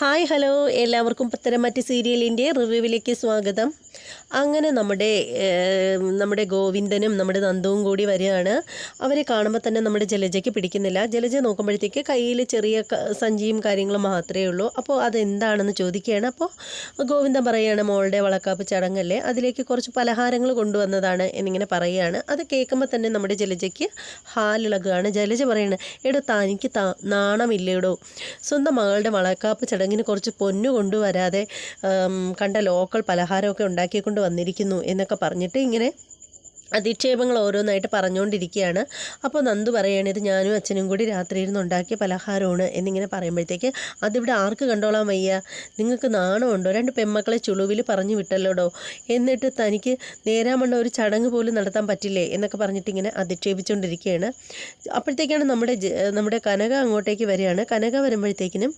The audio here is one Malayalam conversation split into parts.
Hi hello. എല്ലാവർക്കും പത്തരമാറ്റി സീരിയലിന്റെ റിവ്യൂവിലേക്ക് സ്വാഗതം. അങ്ങനെ നമ്മുടെ നമ്മുടെ ഗോവിന്ദനും നമ്മുടെ നന്ദുവും കൂടി വരികയാണ്. അവരെ കാണുമ്പോൾ തന്നെ നമ്മുടെ ജലജയ്ക്ക് പിടിക്കുന്നില്ല. ജലജ നോക്കുമ്പോഴത്തേക്ക് കയ്യിൽ ചെറിയ സഞ്ചിയും കാര്യങ്ങളും മാത്രമേ ഉള്ളൂ. അപ്പോൾ അതെന്താണെന്ന് ചോദിക്കുകയാണ്. അപ്പോൾ ഗോവിന്ദൻ പറയുകയാണ് മോളുടെ വളക്കാപ്പ് ചടങ്ങല്ലേ? അതിലേക്ക് കുറച്ച് പലഹാരങ്ങൾ കൊണ്ടുവന്നതാണ് എന്നിങ്ങനെ പറയുകയാണ്. അത് കേൾക്കുമ്പോൾ തന്നെ നമ്മുടെ ജലജയ്ക്ക് ഹാലിളകുകയാണ്. ജലജ പറയാണ് എടോ തനിക്ക് നാണമില്ലേടോ? സ്വന്തം മകളുടെ വളക്കാപ്പ് ചടങ്ങിന് കുറച്ച് പൊന്നു കൊണ്ടുവരാതെ കണ്ട ലോക്കൽ പലഹാരമൊക്കെ ഉണ്ടാക്കിക്കൊണ്ട് വന്നിരിക്കുന്നു എന്നൊക്കെ പറഞ്ഞിട്ട് ഇങ്ങനെ അധിക്ഷേപങ്ങൾ ഓരോന്നായിട്ട് പറഞ്ഞുകൊണ്ടിരിക്കുകയാണ്. അപ്പോൾ നന്ദു പറയുകയാണ് ഇത് ഞാനും അച്ഛനും കൂടി രാത്രി ഇരുന്ന് ഉണ്ടാക്കിയ പലഹാരമാണ് എന്നിങ്ങനെ പറയുമ്പോഴത്തേക്ക് അതിവിടെ ആർക്ക് കണ്ടോളാൻ വയ്യ? നിങ്ങൾക്ക് നാണമുണ്ടോ? രണ്ട് പെമ്മക്കളെ ചുളുവിൽ പറഞ്ഞു വിട്ടല്ലോടോ? എന്നിട്ട് തനിക്ക് നേരാമണ്ണ ഒരു ചടങ്ങ് പോലും നടത്താൻ പറ്റില്ലേ? എന്നൊക്കെ പറഞ്ഞിട്ട് ഇങ്ങനെ അധിക്ഷേപിച്ചുകൊണ്ടിരിക്കുകയാണ്. അപ്പോഴത്തേക്കാണ് നമ്മുടെ നമ്മുടെ കനക അങ്ങോട്ടേക്ക് വരികയാണ്. കനക വരുമ്പോഴത്തേക്കിനും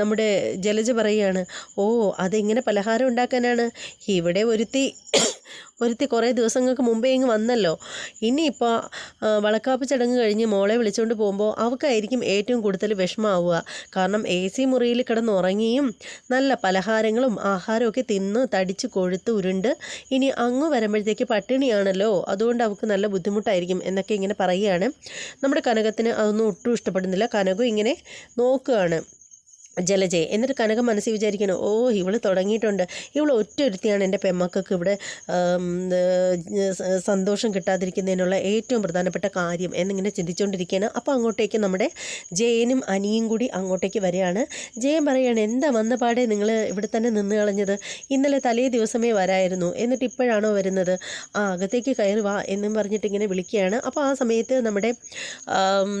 നമ്മുടെ ജലജ പറയുകയാണ് ഓ അതെങ്ങനെ പലഹാരം ഉണ്ടാക്കാനാണ്? ഇവിടെ ഒരുത്തി ഒരുത്തി കുറേ ദിവസങ്ങൾക്ക് മുമ്പേ ഇങ്ങ് വന്നല്ലോ. ഇനിയിപ്പോൾ വളക്കാപ്പ് ചടങ്ങ് കഴിഞ്ഞ് മോളെ വിളിച്ചുകൊണ്ട് പോകുമ്പോൾ അവൾക്കായിരിക്കും ഏറ്റവും കൂടുതൽ വിഷമാവുക. കാരണം എ സി മുറിയിൽ കിടന്ന് ഉറങ്ങിയും നല്ല പലഹാരങ്ങളും ആഹാരമൊക്കെ തിന്ന് തടിച്ച് കൊഴുത്ത് ഉരുണ്ട് ഇനി അങ്ങ് വരുമ്പോഴത്തേക്ക് പട്ടിണിയാണല്ലോ. അതുകൊണ്ട് അവൾക്ക് നല്ല ബുദ്ധിമുട്ടായിരിക്കും എന്നൊക്കെ ഇങ്ങനെ പറയുകയാണ്. നമ്മുടെ കനകത്തിന് അതൊന്നും ഒട്ടും ഇഷ്ടപ്പെടുന്നില്ല. കനകം ഇങ്ങനെ നോക്കുകയാണ്. ജലജയെ. എന്നിട്ട് കനക മനസ്സിൽ വിചാരിക്കണം ഓ ഇവൾ തുടങ്ങിയിട്ടുണ്ട്. ഇവൾ ഒറ്റ ഒരുത്തിയാണ് എന്റെ പെമ്മക്കൾക്ക് ഇവിടെ സന്തോഷം കിട്ടാതിരിക്കുന്നതിനുള്ള ഏറ്റവും പ്രധാനപ്പെട്ട കാര്യം. എന്നിങ്ങനെ ചിന്തിച്ചുകൊണ്ടിരിക്കുകയാണ് അപ്പോൾ അങ്ങോട്ടേക്ക് നമ്മുടെ ജയനും അനിയും കൂടി അങ്ങോട്ടേക്ക് വരികയാണ്. ജയൻ പറയുകയാണ് എന്താ വന്ന പാടെ നിങ്ങൾ ഇവിടെ തന്നെ നിന്ന് കളഞ്ഞത്? ഇന്നലെ തലേ ദിവസമേ വരായിരുന്നു. എന്നിട്ട് ഇപ്പോഴാണോ വരുന്നത്? ആ അകത്തേക്ക് കയറി വാ എന്നും പറഞ്ഞിട്ട് ഇങ്ങനെ വിളിക്കുകയാണ്. അപ്പോൾ ആ സമയത്ത് നമ്മുടെ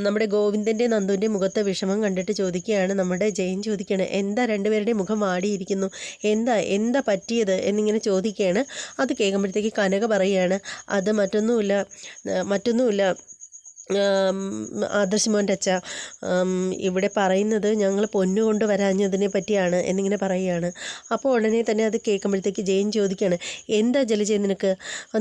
നമ്മുടെ ഗോവിന്ദന്റെ നന്ദുവിന്റെ മുഖത്തെ വിഷമം കണ്ടിട്ട് ചോദിക്കുകയാണ് നമ്മുടെ ജയൻ ചോദിക്കുകയാണ് എന്താ രണ്ടുപേരുടെയും മുഖം വാടിയിരിക്കുന്നു? എന്താ എന്താ പറ്റിയത് എന്നിങ്ങനെ ചോദിക്കുകയാണ്. അത് കേൾക്കുമ്പോഴത്തേക്ക് കനക പറയുകയാണ് അത് മറ്റൊന്നുമില്ല മറ്റൊന്നുമില്ല. ആദർശ് മോന്റെ അച്ഛ ഇവിടെ പറയുന്നത് ഞങ്ങൾ പൊന്നു കൊണ്ട് വരാഞ്ഞതിനെ പറ്റിയാണ് എന്നിങ്ങനെ പറയുകയാണ്. അപ്പോൾ ഉടനെ തന്നെ അത് കേൾക്കുമ്പോഴത്തേക്ക് ജയൻ ചോദിക്കുകയാണ് എന്താ ജലജയ നിനക്ക്?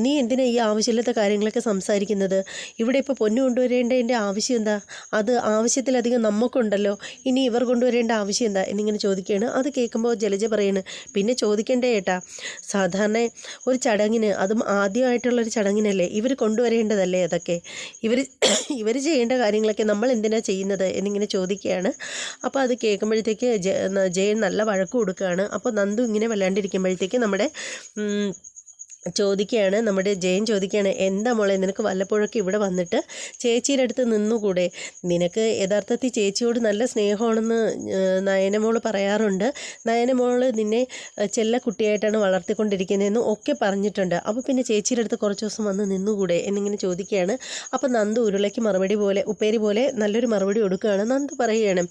നീ എന്തിനാ ഈ ആവശ്യമില്ലാത്ത കാര്യങ്ങളൊക്കെ സംസാരിക്കുന്നത്? ഇവിടെ ഇപ്പോൾ പൊന്നു കൊണ്ടുവരേണ്ടതിന്റെ ആവശ്യം എന്താ? അത് ആവശ്യത്തിലധികം നമുക്കുണ്ടല്ലോ. ഇനി ഇവർ കൊണ്ടുവരേണ്ട ആവശ്യം എന്താ? എന്നിങ്ങനെ ചോദിക്കുകയാണ്. അത് കേൾക്കുമ്പോൾ ജലജ പറയാണ് പിന്നെ ചോദിക്കേണ്ടേ ഏട്ടാ? സാധാരണ ഒരു ചടങ്ങിന് അതും ആദ്യമായിട്ടുള്ളൊരു ചടങ്ങിനല്ലേ ഇവർ കൊണ്ടുവരേണ്ടതല്ലേ അതൊക്കെ? ഇവർ ഇവർ ചെയ്യേണ്ട കാര്യങ്ങളൊക്കെ നമ്മൾ എന്തിനാണ് ചെയ്യുന്നത് എന്നിങ്ങനെ ചോദിക്കുകയാണ്. അപ്പോൾ അത് കേൾക്കുമ്പോഴത്തേക്ക് ജയൻ നല്ല വഴക്ക് കൊടുക്കുകയാണ്. അപ്പോൾ നന്ദു ഇങ്ങനെ വല്ലാണ്ടിരിക്കുമ്പോഴത്തേക്ക് നമ്മുടെ ചോദിക്കുകയാണ് നമ്മുടെ ജയൻ ചോദിക്കുകയാണ് എന്താ മോളെ നിനക്ക് വല്ലപ്പോഴൊക്കെ ഇവിടെ വന്നിട്ട് ചേച്ചിയുടെ അടുത്ത് നിന്നുകൂടെ? നിനക്ക് യഥാർത്ഥത്തിൽ ചേച്ചിയോട് നല്ല സ്നേഹമാണെന്ന് നയനമോൾ പറയാറുണ്ട്. നയനമോൾ നിന്നെ ചെല്ല കുട്ടിയായിട്ടാണ് വളർത്തിക്കൊണ്ടിരിക്കുന്നതെന്നും ഒക്കെ പറഞ്ഞിട്ടുണ്ട്. അപ്പോൾ പിന്നെ ചേച്ചിയുടെ അടുത്ത് കുറച്ച് ദിവസം വന്ന് നിന്നുകൂടെ? എന്നിങ്ങനെ ചോദിക്കുകയാണ് അപ്പോൾ നന്ദു ഉരുളയ്ക്ക് മറുപടി പോലെ ഉപ്പേരി പോലെ നല്ലൊരു മറുപടി കൊടുക്കുകയാണ്. നന്ദു പറയുകയാണ്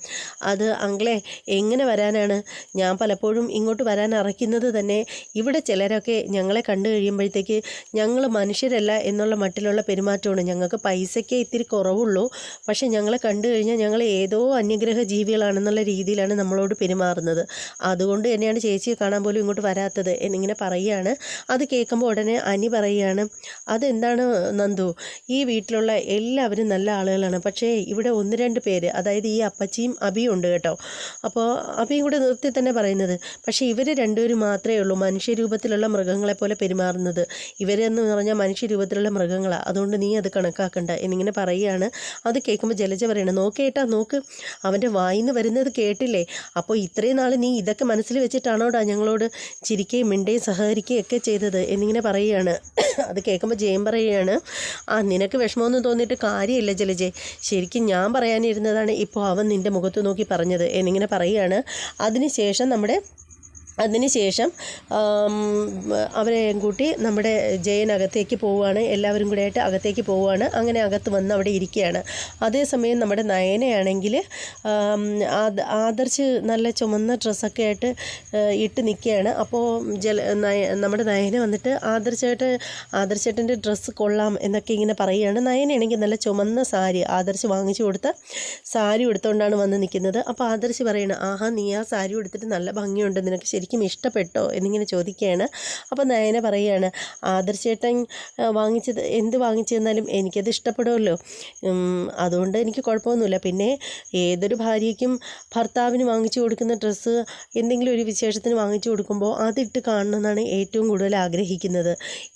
അത് അങ്കിളെ എങ്ങനെ വരാനാണ്? ഞാൻ പലപ്പോഴും ഇങ്ങോട്ട് വരാൻ അറയ്ക്കുന്നത് തന്നെ ഇവിടെ ചിലരൊക്കെ ഞങ്ങളെ കണ്ടു കഴിയുമ്പോഴത്തേക്ക് ഞങ്ങൾ മനുഷ്യരല്ല എന്നുള്ള മട്ടിലുള്ള പെരുമാറ്റമാണ്. ഞങ്ങൾക്ക് പൈസയ്ക്ക് ഇത്തിരി കുറവുള്ളൂ. പക്ഷേ ഞങ്ങളെ കണ്ടു കഴിഞ്ഞാൽ ഞങ്ങൾ ഏതോ അന്യഗ്രഹ ജീവികളാണെന്നുള്ള രീതിയിലാണ് നമ്മളോട് പെരുമാറുന്നത്. അതുകൊണ്ട് തന്നെയാണ് ചേച്ചിയെ കാണാൻ പോലും ഇങ്ങോട്ട് വരാത്തത് എന്നിങ്ങനെ പറയുകയാണ്. അത് കേൾക്കുമ്പോൾ ഉടനെ അനി പറയുകയാണ് അതെന്താണ് നന്ദു? ഈ വീട്ടിലുള്ള എല്ലാവരും നല്ല ആളുകളാണ്. പക്ഷേ ഇവിടെ ഒന്ന് രണ്ട് പേര് അതായത് ഈ അപ്പച്ചിയും അബിയും ഉണ്ട് കേട്ടോ. അപ്പോൾ അബിയും കൂടെ നിർത്തി തന്നെ പറയുന്നത് പക്ഷേ ഇവർ രണ്ടുപേരും മാത്രമേ ഉള്ളൂ. മനുഷ്യരൂപത്തിലുള്ള മൃഗങ്ങളെ പോലെ പെരുമാറുന്നത് ഇവരെന്ന് പറഞ്ഞാൽ മനുഷ്യരൂപത്തിലുള്ള മൃഗങ്ങളാണ് അതുകൊണ്ട് നീ അത് കണക്കാക്കണ്ട. എന്നിങ്ങനെ പറയുകയാണ്. അത് കേൾക്കുമ്പോൾ ജലജ പറയണം നോക്കേട്ടാ നോക്ക്. അവന്റെ വായിന്ന് വരുന്നത് കേട്ടില്ലേ? അപ്പോൾ ഇത്രയും നാൾ നീ ഇതൊക്കെ മനസ്സിൽ വെച്ചിട്ടാണോടാ ഞങ്ങളോട് ചിരിക്കുകയും മിണ്ടുകയും സഹകരിക്കുകയും ഒക്കെ ചെയ്തത്? എന്നിങ്ങനെ പറയുകയാണ്. അത് കേൾക്കുമ്പോൾ ജയം പറയുകയാണ് ആ നിനക്ക് വിഷമമൊന്നും തോന്നിയിട്ട് കാര്യമില്ല ജലജെ. ശരിക്കും ഞാൻ പറയാനിരുന്നതാണ് ഇപ്പോൾ അവൻ നിന്റെ മുഖത്ത് നോക്കി പറഞ്ഞത്. എന്നിങ്ങനെ പറയുകയാണ്. അതിനുശേഷം നമ്മുടെ അതിനുശേഷം അവരെയും അവരെ കൂട്ടി നമ്മുടെ ജയൻ അകത്തേക്ക് പോവുകയാണ്. എല്ലാവരും കൂടെ ആയിട്ട് അകത്തേക്ക് പോവുകയാണ്. അങ്ങനെ അകത്ത് വന്ന് അവിടെ ഇരിക്കുകയാണ്. അതേസമയം നമ്മുടെ നയനയാണെങ്കിൽ ആദർശ് നല്ല ചുമന്ന ഡ്രസ്സൊക്കെ ആയിട്ട് ഇട്ട് നിൽക്കുകയാണ്. അപ്പോൾ ജല നമ്മുടെ നയന വന്നിട്ട് ആദർശേട്ട് ആദർശേട്ടന്റെ ഡ്രസ്സ് കൊള്ളാം എന്നൊക്കെ ഇങ്ങനെ പറയുകയാണ്. നയനയാണെങ്കിൽ നല്ല ചുമന്ന സാരി ആദർശ് വാങ്ങിച്ചു കൊടുത്ത സാരി എടുത്തുകൊണ്ടാണ് വന്ന് നിൽക്കുന്നത്. അപ്പോൾ ആദർശ് പറയണം ആഹാ നീ ആ സാരി എടുത്തിട്ട് നല്ല ഭംഗിയുണ്ട്. നിനക്ക് ശരിക്കും ശരിക്കും ഇഷ്ടപ്പെട്ടോ എന്നിങ്ങനെ ചോദിക്കുകയാണ്. അപ്പോൾ നയന പറയുകയാണ് ആദർശേട്ടൻ വാങ്ങിച്ചത് എന്ത് വാങ്ങിച്ചു തന്നാലും എനിക്കത് ഇഷ്ടപ്പെടുമല്ലോ. അതുകൊണ്ട് എനിക്ക് കുഴപ്പമൊന്നുമില്ല. പിന്നെ ഏതൊരു ഭാര്യയ്ക്കും ഭർത്താവിന് വാങ്ങിച്ചു കൊടുക്കുന്ന ഡ്രസ്സ് എന്തെങ്കിലും ഒരു വിശേഷത്തിന് വാങ്ങിച്ചു കൊടുക്കുമ്പോൾ അതിട്ട് കാണണമെന്നാണ് ഏറ്റവും കൂടുതൽ ആഗ്രഹിക്കുന്നത്.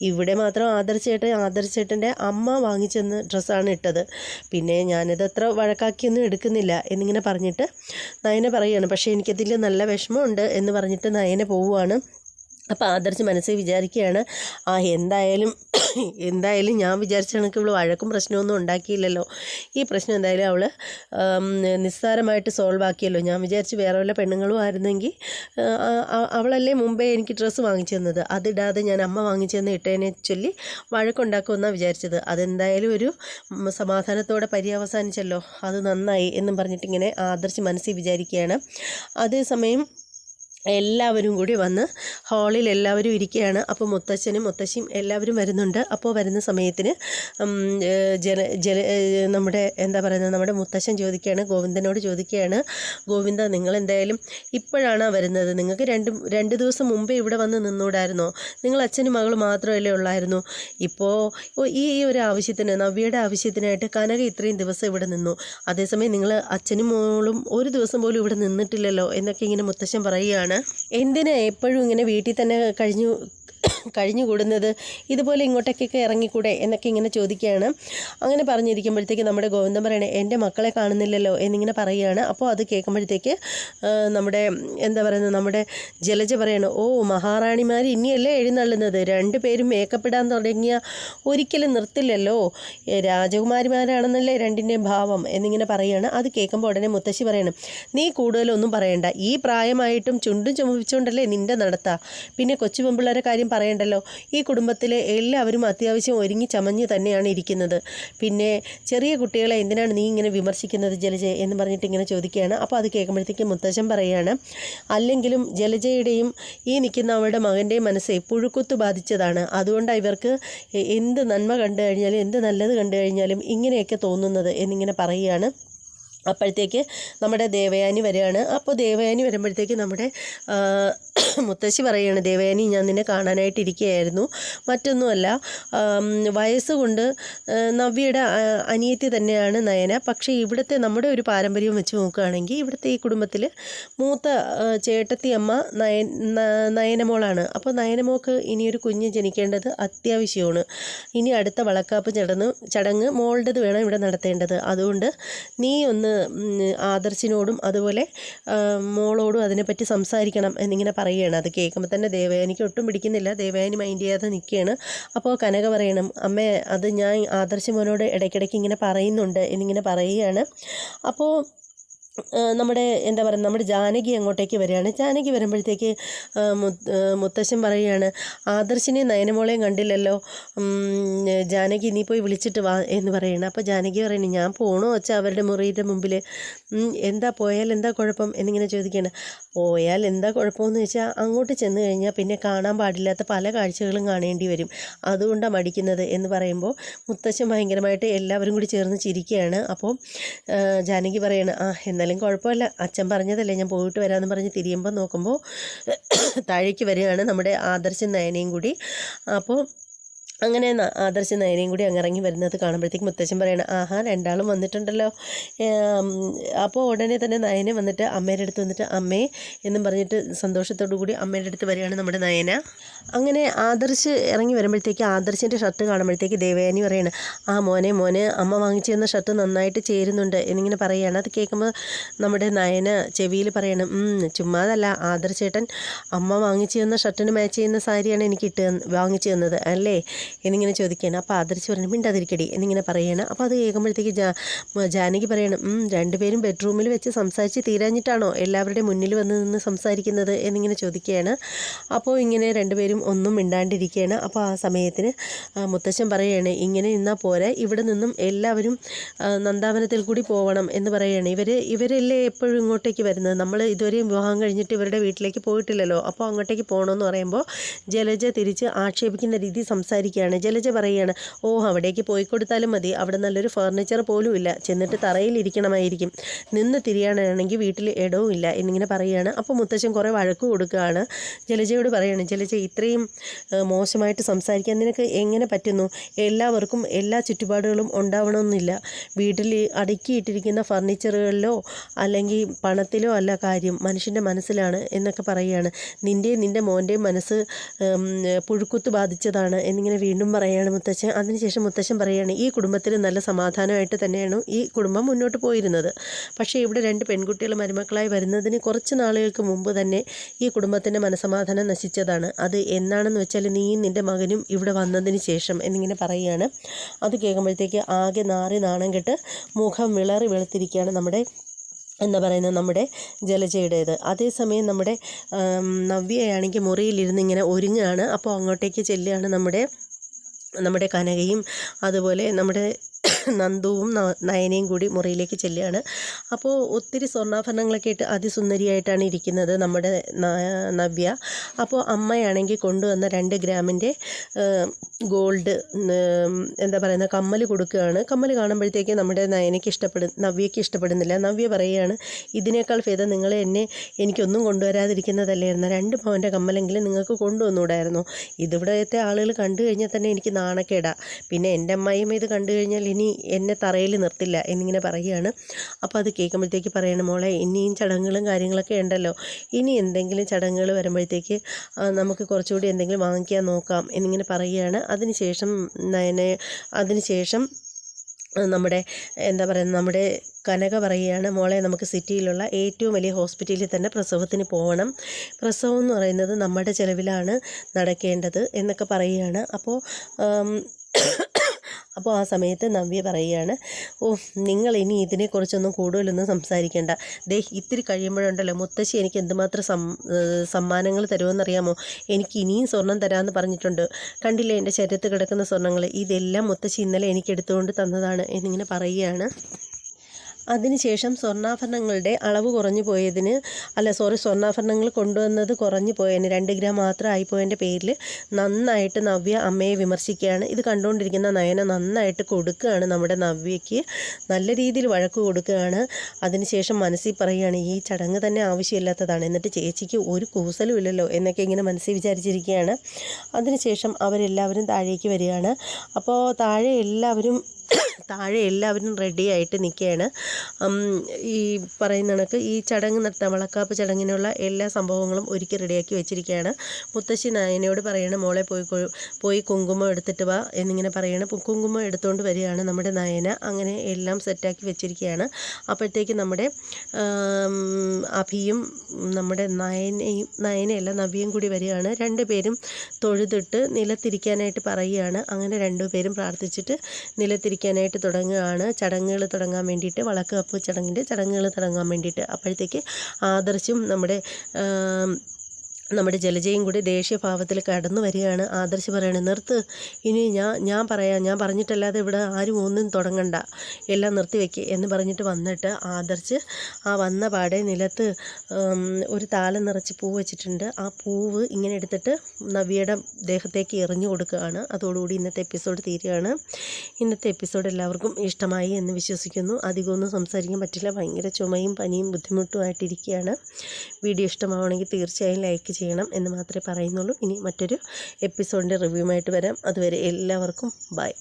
ഇവിടെ മാത്രം ആദർശേട്ടൻ ആദർശേട്ടന്റെ അമ്മ വാങ്ങിച്ചെന്ന് ഡ്രസ്സാണ് ഇട്ടത്. പിന്നെ ഞാനത് അത്ര വഴക്കാക്കിയൊന്നും എടുക്കുന്നില്ല എന്നിങ്ങനെ പറഞ്ഞിട്ട് നയന പറയുകയാണ് പക്ഷേ എനിക്കതിൽ നല്ല വിഷമമുണ്ട് എന്ന് പറഞ്ഞിട്ട് നയന പോവുകയാണ്. അപ്പോൾ ആദർശ് മനസ്സിൽ വിചാരിക്കുകയാണ് ആ എന്തായാലും എന്തായാലും ഞാൻ വിചാരിച്ച കണക്ക് ഇവൾ വഴക്കും പ്രശ്നമൊന്നും ഉണ്ടാക്കിയില്ലല്ലോ. ഈ പ്രശ്നം എന്തായാലും അവൾ നിസ്സാരമായിട്ട് സോൾവ് ആക്കിയല്ലോ. ഞാൻ വിചാരിച്ച് വേറെ വല്ല പെണ്ണുങ്ങളും ആയിരുന്നെങ്കിൽ അവളല്ലേ മുമ്പേ എനിക്ക് ഡ്രസ്സ് വാങ്ങിച്ചു തന്നത്. അതിടാതെ ഞാൻ അമ്മ വാങ്ങിച്ചു തന്ന ഇട്ടതിനെ ചൊല്ലി വഴക്കുണ്ടാക്കുമെന്നാണ് വിചാരിച്ചത്. അതെന്തായാലും ഒരു സമാധാനത്തോടെ പര്യവസാനിച്ചല്ലോ. അത് നന്നായി എന്നും പറഞ്ഞിട്ടിങ്ങനെ ആദർശ് മനസ്സിൽ വിചാരിക്കുകയാണ്. അതേസമയം എല്ലാവരും കൂടി വന്ന് ഹാളിൽ എല്ലാവരും ഇരിക്കുകയാണ്. അപ്പോൾ മുത്തച്ഛനും മുത്തശ്ശിയും എല്ലാവരും വരുന്നുണ്ട്. അപ്പോൾ വരുന്ന സമയത്തിന് ജന ജന നമ്മുടെ എന്താ പറയുന്നത് നമ്മുടെ മുത്തശ്ശൻ ചോദിക്കുകയാണ് ഗോവിന്ദനോട് ചോദിക്കുകയാണ് ഗോവിന്ദ നിങ്ങൾ എന്തായാലും ഇപ്പോഴാണ് വരുന്നത്? നിങ്ങൾക്ക് രണ്ട് രണ്ട് ദിവസം മുമ്പേ ഇവിടെ വന്ന് നിന്നൂടായിരുന്നോ? നിങ്ങൾ അച്ഛനും മകളും മാത്രമല്ലേ ഉള്ളായിരുന്നു? ഇപ്പോൾ ഈ ഈ ഒരു ആവശ്യത്തിന് നവ്യയുടെ ആവശ്യത്തിനായിട്ട് കനക ഇത്രയും ദിവസം ഇവിടെ നിന്നു. അതേസമയം നിങ്ങൾ അച്ഛനും മോളും ഒരു ദിവസം പോലും ഇവിടെ നിന്നിട്ടില്ലല്ലോ എന്നൊക്കെ ഇങ്ങനെ മുത്തശ്ശൻ പറയുകയാണ്. എന്തിനാ എപ്പോഴും ഇങ്ങനെ വീട്ടിൽ തന്നെ കഴിഞ്ഞു കഴിഞ്ഞുകൂടുന്നത്. ഇതുപോലെ ഇങ്ങോട്ടേക്കൊക്കെ ഇറങ്ങിക്കൂടെ എന്നൊക്കെ ഇങ്ങനെ ചോദിക്കുകയാണ്. അങ്ങനെ പറഞ്ഞിരിക്കുമ്പോഴത്തേക്ക് നമ്മുടെ ഗോവിന്ദൻ പറയണേ എന്റെ മക്കളെ കാണുന്നില്ലല്ലോ എന്നിങ്ങനെ പറയുകയാണ്. അപ്പോൾ അത് കേൾക്കുമ്പോഴത്തേക്ക് നമ്മുടെ എന്താ പറയുന്നത് നമ്മുടെ ജലജ പറയാണ് ഓ മഹാറാണിമാർ ഇനിയല്ലേ എഴുന്നള്ളുന്നത്? രണ്ടുപേരും മേക്കപ്പ് ഇടാൻ തുടങ്ങിയ ഒരിക്കലും നിർത്തില്ലല്ലോ. രാജകുമാരിമാരാണെന്നല്ലേ രണ്ടിന്റെയും ഭാവം എന്നിങ്ങനെ പറയുകയാണ്. അത് കേൾക്കുമ്പോൾ ഉടനെ മുത്തശ്ശി പറയണം നീ കൂടുതലൊന്നും പറയണ്ട. ഈ പ്രായമായിട്ടും ചുണ്ടും ചുമപ്പിച്ചുകൊണ്ടല്ലേ നിന്റെ നടത്താം. പിന്നെ കൊച്ചു പെമ്പിള്ളേരെ കാര്യം പറയണ്ടല്ലോ. ഈ കുടുംബത്തിലെ എല്ലാവരും അത്യാവശ്യം ഒരുങ്ങി ചമഞ്ഞ് തന്നെയാണ് ഇരിക്കുന്നത്. പിന്നെ ചെറിയ കുട്ടികളെ എന്തിനാണ് നീ ഇങ്ങനെ വിമർശിക്കുന്നത് ജലജ എന്ന് പറഞ്ഞിട്ട് ഇങ്ങനെ ചോദിക്കുകയാണ്. അപ്പോൾ അത് കേൾക്കുമ്പോഴത്തേക്ക് മുത്തശ്ശൻ പറയുകയാണ് അല്ലെങ്കിലും ജലജയുടെയും ഈ നിൽക്കുന്ന അവളുടെ മകന്റെയും മനസ്സ് പുഴുക്കുത്ത് ബാധിച്ചതാണ്. അതുകൊണ്ടാണ് ഇവർക്ക് എന്ത് നന്മ കണ്ടു കഴിഞ്ഞാലും എന്ത് നല്ലത് കണ്ടു കഴിഞ്ഞാലും ഇങ്ങനെയൊക്കെ തോന്നുന്നത് എന്നിങ്ങനെ പറയുകയാണ്. അപ്പോഴത്തേക്ക് നമ്മുടെ ദേവയാനി വരികയാണ്. അപ്പോൾ ദേവയാനി വരുമ്പോഴത്തേക്ക് നമ്മുടെ മുത്തശ്ശി പറയുകയാണ് ദേവയാനി ഞാൻ നിന്നെ കാണാനായിട്ടിരിക്കുകയായിരുന്നു. മറ്റൊന്നുമല്ല വയസ്സുകൊണ്ട് നവ്യയുടെ അനിയത്തി തന്നെയാണ് നയന. പക്ഷേ ഇവിടുത്തെ നമ്മുടെ ഒരു പാരമ്പര്യം വെച്ച് നോക്കുകയാണെങ്കിൽ ഇവിടുത്തെ ഈ കുടുംബത്തിൽ മൂത്ത ചേട്ടത്തി അമ്മ നയ ന- നയനമോളാണ്. അപ്പോൾ നയനമോൾക്ക് ഇനിയൊരു കുഞ്ഞ് ജനിക്കേണ്ടത് അത്യാവശ്യമാണ്. ഇനി അടുത്ത വളക്കാപ്പ് ചടങ്ങ് ചടങ്ങ് മോളുടേത് വേണം ഇവിടെ നടത്തേണ്ടത്. അതുകൊണ്ട് നീ ഒന്ന് ആദർശിനോടും അതുപോലെ മോളോടും അതിനെപ്പറ്റി സംസാരിക്കണം എന്നിങ്ങനെ പറയുകയാണ്. അത് കേൾക്കുമ്പോൾ തന്നെ ദേവയാനിക്ക് ഒട്ടും പിടിക്കുന്നില്ല. ദേവയാനി മൈൻഡ് ചെയ്യാതെ നിൽക്കുകയാണ്. അപ്പോൾ കനക പറയണം അമ്മേ അത് ഞാൻ ആദർശ് മോനോട് ഇടയ്ക്കിടയ്ക്ക് ഇങ്ങനെ പറയുന്നുണ്ട് എന്നിങ്ങനെ പറയുകയാണ്. അപ്പോൾ നമ്മുടെ എന്താ പറയുക നമ്മുടെ ജാനകി അങ്ങോട്ടേക്ക് വരികയാണ്. ജാനകി വരുമ്പോഴത്തേക്ക് മുത്തശ്ശൻ പറയുകയാണ് ആദർശിനെ നയനമോളെയും കണ്ടില്ലല്ലോ. ജാനകി നീ പോയി വിളിച്ചിട്ട് വാ എന്ന് പറയണം അപ്പോൾ ജാനകി പറയുന്നത് ഞാൻ പോകണോ വെച്ചാൽ അവരുടെ മുറിയുടെ മുമ്പിൽ എന്താ പോയാൽ എന്താ കുഴപ്പം? എന്നിങ്ങനെ ചോദിക്കുകയാണ്. പോയാൽ എന്താ കുഴപ്പമെന്ന് വെച്ചാൽ അങ്ങോട്ട് ചെന്ന് കഴിഞ്ഞാൽ പിന്നെ കാണാൻ പാടില്ലാത്ത പല കാഴ്ചകളും കാണേണ്ടി വരും. അതുകൊണ്ടാണ് മടിക്കുന്നത് എന്ന് പറയുമ്പോൾ മുത്തശ്ശൻ ഭയങ്കരമായിട്ട് എല്ലാവരും കൂടി ചേർന്ന് ചിരിക്കുകയാണ്. അപ്പോൾ ജാനകി പറയണം ആ എന്നാലും കുഴപ്പമില്ല. അച്ഛൻ പറഞ്ഞതല്ലേ ഞാൻ പോയിട്ട് വരാമെന്ന് പറഞ്ഞ് തിരിയുമ്പോൾ നോക്കുമ്പോൾ താഴേക്ക് വരികയാണ് നമ്മുടെ ആദർശം നയനയും കൂടി. അപ്പോൾ അങ്ങനെ ആദർശ നയനയും കൂടി അങ്ങ് ഇറങ്ങി വരുന്നത് കാണുമ്പോഴത്തേക്ക് മുത്തശ്ശൻ പറയണം ആഹാ രണ്ടാളും വന്നിട്ടുണ്ടല്ലോ. അപ്പോൾ ഉടനെ തന്നെ നയന വന്നിട്ട് അമ്മയുടെ അടുത്ത് വന്നിട്ട് അമ്മേ എന്നും പറഞ്ഞിട്ട് സന്തോഷത്തോടു കൂടി അമ്മയുടെ അടുത്ത് വരികയാണ് നമ്മുടെ നയന. അങ്ങനെ ആദർശ് ഇറങ്ങി വരുമ്പോഴത്തേക്ക് ആദർശിന്റെ ഷർട്ട് കാണുമ്പോഴത്തേക്ക് ദേവയാനി പറയണം ആ മോനെ മോനെ അമ്മ വാങ്ങിച്ചു തന്ന ഷർട്ട് നന്നായിട്ട് ചേരുന്നുണ്ട് എന്നിങ്ങനെ പറയുകയാണ് അത് കേൾക്കുമ്പോൾ നമ്മുടെ നയന ചെവിയിൽ പറയണം "ഉം, ചുമ്മാതല്ല ആദർശേട്ടൻ അമ്മ വാങ്ങിച്ചു തന്ന ഷർട്ടിന് മാച്ച് ചെയ്യുന്ന സാരിയാണ് എനിക്ക് ഇട്ട് വാങ്ങിച്ചു തന്നത് അല്ലേ? എന്നിങ്ങനെ ചോദിക്കുകയാണ്. അപ്പോൾ ആദർശ് പറയണം മിണ്ടാതിരിക്കടി എന്നിങ്ങനെ പറയുകയാണ് അപ്പോൾ അത് കേൾക്കുമ്പോഴത്തേക്ക് ജാ ജാനകി പറയണം "ഉം, രണ്ടുപേരും ബെഡ്റൂമിൽ വെച്ച് സംസാരിച്ച് തീരാഞ്ഞിട്ടാണോ എല്ലാവരുടെ മുന്നിൽ വന്ന് നിന്ന് സംസാരിക്കുന്നത്? എന്നിങ്ങനെ ചോദിക്കുകയാണ്. അപ്പോൾ ഇങ്ങനെ രണ്ടുപേരും ഒന്നും മിണ്ടാണ്ടിരിക്കുകയാണ്. അപ്പോൾ ആ സമയത്തിന് മുത്തശ്ശൻ പറയുകയാണ് ഇങ്ങനെ നിന്നാൽ പോലെ ഇവിടെ നിന്നും എല്ലാവരും നന്ദാവനത്തിൽ കൂടി പോകണം എന്ന് പറയുകയാണ് ഇവർ ഇവരല്ലേ എപ്പോഴും ഇങ്ങോട്ടേക്ക് വരുന്നത്? നമ്മൾ ഇതുവരെയും വിവാഹം കഴിഞ്ഞിട്ട് ഇവരുടെ വീട്ടിലേക്ക് പോയിട്ടില്ലല്ലോ. അപ്പോൾ അങ്ങോട്ടേക്ക് പോകണമെന്ന് പറയുമ്പോൾ ജലജ തിരിച്ച് ആക്ഷേപിക്കുന്ന രീതി സംസാരിക്കുകയാണ്. ഇരിക്കുകയാണ്. ജലജ പറയുകയാണ് ഓ അവിടേക്ക് പോയി കൊടുത്താലും മതി. അവിടെ നല്ലൊരു ഫർണിച്ചർ പോലും ഇല്ല. ചെന്നിട്ട് തറയിൽ ഇരിക്കണമായിരിക്കും. നിന്ന് തിരിയാനാണെങ്കിൽ വീട്ടിൽ ഇടവും ഇല്ല എന്നിങ്ങനെ പറയുകയാണ്. അപ്പോൾ മുത്തശ്ശൻ കുറേ വഴക്ക് കൊടുക്കുകയാണ്. ജലജയോട് പറയുകയാണ് ജലജ ഇത്രയും മോശമായിട്ട് സംസാരിക്കാൻ നിനക്ക് എങ്ങനെ പറ്റുന്നു? എല്ലാവർക്കും എല്ലാ ചുറ്റുപാടുകളും ഉണ്ടാവണമെന്നില്ല. വീട്ടിൽ അടുക്കിയിട്ടിരിക്കുന്ന ഫർണിച്ചറുകളിലോ അല്ലെങ്കിൽ പണത്തിലോ അല്ല കാര്യം. മനുഷ്യന്റെ മനസ്സിലാണ് എന്നൊക്കെ പറയുകയാണ്. നിന്റെയും നിന്റെ മോന്റെയും മനസ്സ് പുഴുക്കുത്ത് ബാധിച്ചതാണ് എന്നിങ്ങനെ വീണ്ടും പറയുകയാണ് മുത്തച്ഛൻ. അതിനുശേഷം മുത്തശ്ശൻ പറയുകയാണ് ഈ കുടുംബത്തിൽ നല്ല സമാധാനമായിട്ട് തന്നെയാണ് ഈ കുടുംബം മുന്നോട്ട് പോയിരുന്നത്. പക്ഷേ ഇവിടെ രണ്ട് പെൺകുട്ടികൾ മരുമക്കളായി വരുന്നതിന് കുറച്ച് നാളുകൾക്ക് മുമ്പ് തന്നെ ഈ കുടുംബത്തിന്റെ മനസമാധാനം നശിച്ചതാണ്. അത് എന്നാണെന്ന് വെച്ചാൽ നീയും നിന്റെ മകനും ഇവിടെ വന്നതിന് ശേഷം എന്നിങ്ങനെ പറയുകയാണ് അത് കേൾക്കുമ്പോഴത്തേക്ക് ആകെ നാറി നാണം കെട്ട് മുഖം വിളറി വെളുത്തിരിക്കുകയാണ് നമ്മുടെ എന്താ പറയുന്നത് നമ്മുടെ ജലജയുടേത്. അതേസമയം നമ്മുടെ നവ്യയാണെങ്കിൽ മുറിയിലിരുന്ന് ഇങ്ങനെ ഒരുങ്ങുകയാണ്. അപ്പോൾ അങ്ങോട്ടേക്ക് ചെല്ലുകയാണ് നമ്മുടെ നമ്മുടെ കനകയും അതുപോലെ നമ്മുടെ നന്ദുവും നയനയും കൂടി മുറിയിലേക്ക് ചെല്ലുകയാണ്. അപ്പോൾ ഒത്തിരി സ്വർണാഭരണങ്ങളൊക്കെ ഇട്ട് അതിസുന്ദരിയായിട്ടാണ് ഇരിക്കുന്നത് നമ്മുടെ നവ്യ. അപ്പോൾ അമ്മയാണെങ്കിൽ കൊണ്ടുവന്ന രണ്ട് ഗ്രാമിന്റെ ഗോൾഡ് എന്താ പറയുന്ന കമ്മൽ കൊടുക്കുകയാണ്. കമ്മൽ കാണുമ്പോഴത്തേക്ക് നമ്മുടെ നയനയ്ക്ക് ഇഷ്ടപ്പെടും നവ്യയ്ക്ക് ഇഷ്ടപ്പെടുന്നില്ല. നവ്യ പറയുകയാണ് ഇതിനേക്കാൾ ഭേദം നിങ്ങൾ എന്നെ എനിക്കൊന്നും കൊണ്ടുവരാതിരിക്കുന്നതല്ലായിരുന്നു രണ്ട് പവന്റെ കമ്മലെങ്കിലും നിങ്ങൾക്ക് കൊണ്ടുവന്നുകൂടായിരുന്നു? ഇതിവിടത്തെ ആളുകൾ കണ്ടു കഴിഞ്ഞാൽ തന്നെ എനിക്ക് നാണക്കേടാ. പിന്നെ എന്റെ അമ്മായിയും ഇത് കണ്ടു കഴിഞ്ഞാൽ ഇനി എന്നെ തറയിൽ നിർത്തില്ല എന്നിങ്ങനെ പറയുകയാണ്. അപ്പോൾ അത് കേൾക്കുമ്പോഴത്തേക്ക് പറയണം മോളെ ഇനിയും ചടങ്ങുകളും കാര്യങ്ങളൊക്കെ ഉണ്ടല്ലോ. ഇനി എന്തെങ്കിലും ചടങ്ങുകൾ വരുമ്പോഴത്തേക്ക് നമുക്ക് കുറച്ചുകൂടി എന്തെങ്കിലും വാങ്ങിക്കാൻ നോക്കാം എന്നിങ്ങനെ പറയുകയാണ്. അതിനുശേഷം നയനെ അതിനുശേഷം ശേഷം നമ്മുടെ എന്താ പറയുക നമ്മുടെ കനക പറയുകയാണ് മോളെ നമുക്ക് സിറ്റിയിലുള്ള ഏറ്റവും വലിയ ഹോസ്പിറ്റലിൽ തന്നെ പ്രസവത്തിന് പോകണം. പ്രസവം എന്ന് പറയുന്നത് നമ്മുടെ ചിലവിലാണ് നടക്കേണ്ടത് എന്നൊക്കെ പറയുകയാണ്. അപ്പോൾ അപ്പോൾ ആ സമയത്ത് നവ്യ പറയുകയാണ് ഓ നിങ്ങൾ ഇനി ഇതിനെക്കുറിച്ചൊന്നും കൂടുതലൊന്നും സംസാരിക്കേണ്ട. ദേ ഇത്തിരി കഴിയുമ്പോഴുണ്ടല്ലോ മുത്തശ്ശി എനിക്ക് എന്തുമാത്രം സം സമ്മാനങ്ങൾ തരുമെന്നറിയാമോ? എനിക്ക് ഇനിയും സ്വർണം തരാമെന്ന് പറഞ്ഞിട്ടുണ്ട്. കണ്ടില്ലേ എന്റെ ശരീരത്ത് കിടക്കുന്ന സ്വർണങ്ങൾ? ഇതെല്ലാം മുത്തശ്ശി ഇന്നലെ എനിക്ക് എടുത്തുകൊണ്ട് തന്നതാണ് എന്നിങ്ങനെ പറയുകയാണ്. അതിനുശേഷം സ്വർണാഭരണങ്ങളുടെ അളവ് കുറഞ്ഞു പോയതിന് അല്ല സോറി സ്വർണാഭരണങ്ങൾ കൊണ്ടുവന്നത് കുറഞ്ഞു പോയതിന് രണ്ട് ഗ്രാം മാത്രം ആയിപ്പോയതിന്റെ പേരിൽ നന്നായിട്ട് നവ്യ അമ്മയെ വിമർശിക്കുകയാണ്. ഇത് കണ്ടുകൊണ്ടിരിക്കുന്ന നയന നന്നായിട്ട് കൊടുക്കുകയാണ് നമ്മുടെ നവ്യയ്ക്ക്. നല്ല രീതിയിൽ വഴക്ക് കൊടുക്കുകയാണ്. അതിനുശേഷം മനസ്സിൽ പറയുകയാണ് ഈ ചടങ്ങ് തന്നെ ആവശ്യമില്ലാത്തതാണ്. എന്നിട്ട് ചേച്ചിക്ക് ഒരു കൂസലും ഇല്ലല്ലോ എന്നൊക്കെ ഇങ്ങനെ മനസ്സിൽ വിചാരിച്ചിരിക്കുകയാണ്. അതിനുശേഷം അവരെല്ലാവരും താഴേക്ക് വരികയാണ്. അപ്പോൾ താഴെ എല്ലാവരും താഴെ എല്ലാവരും റെഡി ആയിട്ട് നിൽക്കുകയാണ് ഈ പറയുന്ന കണക്ക് ഈ ചടങ്ങ് നടത്താൻ വളക്കാപ്പ് ചടങ്ങിനുള്ള എല്ലാ സംഭവങ്ങളും ഒരുക്കി റെഡിയാക്കി വെച്ചിരിക്കുകയാണ് മുത്തശ്ശി നായനയോട് പറയണം മോളെ പോയി പോയി കുങ്കുമം എടുത്തിട്ട് വാ എന്നിങ്ങനെ പറയണം. കുങ്കുമം എടുത്തുകൊണ്ട് വരികയാണ് നമ്മുടെ നയന. അങ്ങനെ എല്ലാം സെറ്റാക്കി വെച്ചിരിക്കുകയാണ് അപ്പോഴത്തേക്ക് നമ്മുടെ അഭിയും നമ്മുടെ നയനയും നയനയല്ല നവിയും കൂടി വരികയാണ്. രണ്ടുപേരും തൊഴുതിട്ട് നിലത്തിരിക്കാനായിട്ട് പറയുകയാണ്. അങ്ങനെ രണ്ടുപേരും പ്രാർത്ഥിച്ചിട്ട് നിലത്തിരിക്കാനായിട്ട് തുടങ്ങുകയാണ്. ചടങ്ങുകൾ തുടങ്ങാൻ വേണ്ടിയിട്ട് വളക്ക് കപ്പ് ചടങ്ങിന്റെ ചടങ്ങുകൾ തുടങ്ങാൻ വേണ്ടിയിട്ട്. അപ്പോഴത്തേക്ക് ആദർശും നമ്മുടെ നമ്മുടെ ജലജയും കൂടി ദേഷ്യഭാവത്തിൽ കടന്നു വരികയാണ്. ആദർശ് പറയണേ നിർത്ത്. ഇനി ഞാൻ ഞാൻ പറയാം ഞാൻ പറഞ്ഞിട്ടല്ലാതെ ഇവിടെ ആരും ഒന്നും തുടങ്ങണ്ട. എല്ലാം നിർത്തി വെക്ക് എന്ന് പറഞ്ഞിട്ട് വന്നിട്ട് ആദർശ് ആ വന്ന പാടെ നിലത്ത് ഒരു താലം നിറച്ച് പൂ വെച്ചിട്ടുണ്ട്. ആ പൂവ് ഇങ്ങനെ എടുത്തിട്ട് നവ്യയുടെ ദേഹത്തേക്ക് എറിഞ്ഞു കൊടുക്കുകയാണ്. അതോടുകൂടി ഇന്നത്തെ എപ്പിസോഡ് തീരുകയാണ്. ഇന്നത്തെ എപ്പിസോഡ് എല്ലാവർക്കും ഇഷ്ടമായി എന്ന് വിശ്വസിക്കുന്നു. അധികമൊന്നും സംസാരിക്കാൻ പറ്റില്ല. ഭയങ്കര ചുമയും പനിയും ബുദ്ധിമുട്ടുമായിട്ടിരിക്കുകയാണ് വീഡിയോ ഇഷ്ടമാവണമെങ്കിൽ തീർച്ചയായും ലൈക്ക് ചെയ്യണം എന്ന് മാത്രമേ പറയുന്നുള്ളൂ. ഇനി മറ്റൊരു എപ്പിസോഡിന്റെ റിവ്യൂമായിട്ട് വരാം. അതുവരെ എല്ലാവർക്കും ബൈ.